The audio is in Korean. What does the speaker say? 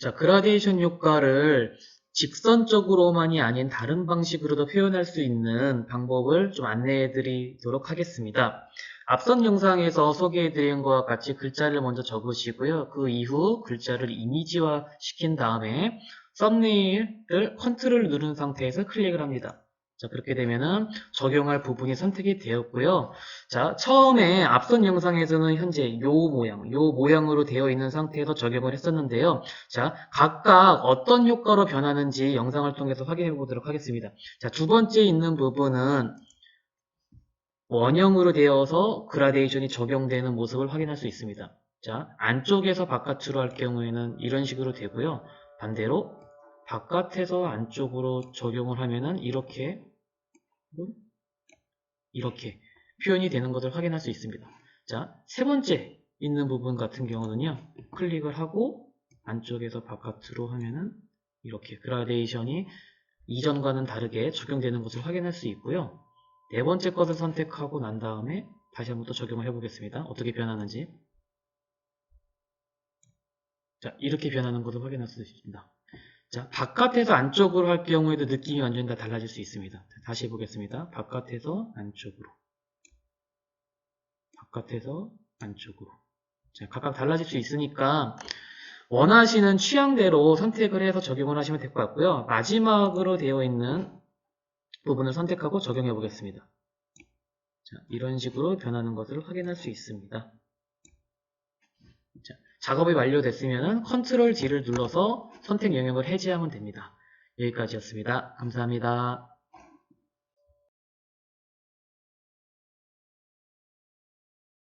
자, 그라데이션 효과를 직선적으로만이 아닌 다른 방식으로도 표현할 수 있는 방법을 좀 안내해 드리도록 하겠습니다. 앞선 영상에서 소개해 드린 것과 같이 글자를 먼저 적으시고요. 그 이후 글자를 이미지화 시킨 다음에 썸네일을 컨트롤 누른 상태에서 클릭을 합니다. 자, 그렇게 되면은 적용할 부분이 선택이 되었고요. 자, 처음에 앞선 영상에서는 현재 요 모양, 요 모양으로 되어 있는 상태에서 적용을 했었는데요. 자, 각각 어떤 효과로 변하는지 영상을 통해서 확인해 보도록 하겠습니다. 자, 두 번째 있는 부분은 원형으로 되어서 그라데이션이 적용되는 모습을 확인할 수 있습니다. 자, 안쪽에서 바깥으로 할 경우에는 이런 식으로 되고요. 반대로 바깥에서 안쪽으로 적용을 하면은 이렇게 이렇게 표현이 되는 것을 확인할 수 있습니다. 자, 세 번째 있는 부분 같은 경우는요. 클릭을 하고 안쪽에서 바깥으로 하면은 이렇게 그라데이션이 이전과는 다르게 적용되는 것을 확인할 수 있고요. 네 번째 것을 선택하고 난 다음에 다시 한번 또 적용을 해보겠습니다. 어떻게 변하는지. 자, 이렇게 변하는 것을 확인할 수 있습니다. 자, 바깥에서 안쪽으로 할 경우에도 느낌이 완전히 다 달라질 수 있습니다. 자, 다시 해보겠습니다. 바깥에서 안쪽으로. 바깥에서 안쪽으로. 자, 각각 달라질 수 있으니까 원하시는 취향대로 선택을 해서 적용을 하시면 될 것 같고요. 마지막으로 되어 있는 부분을 선택하고 적용해 보겠습니다. 자, 이런 식으로 변하는 것을 확인할 수 있습니다. 자, 작업이 완료됐으면 컨트롤 D를 눌러서 선택 영역을 해제하면 됩니다. 여기까지였습니다. 감사합니다.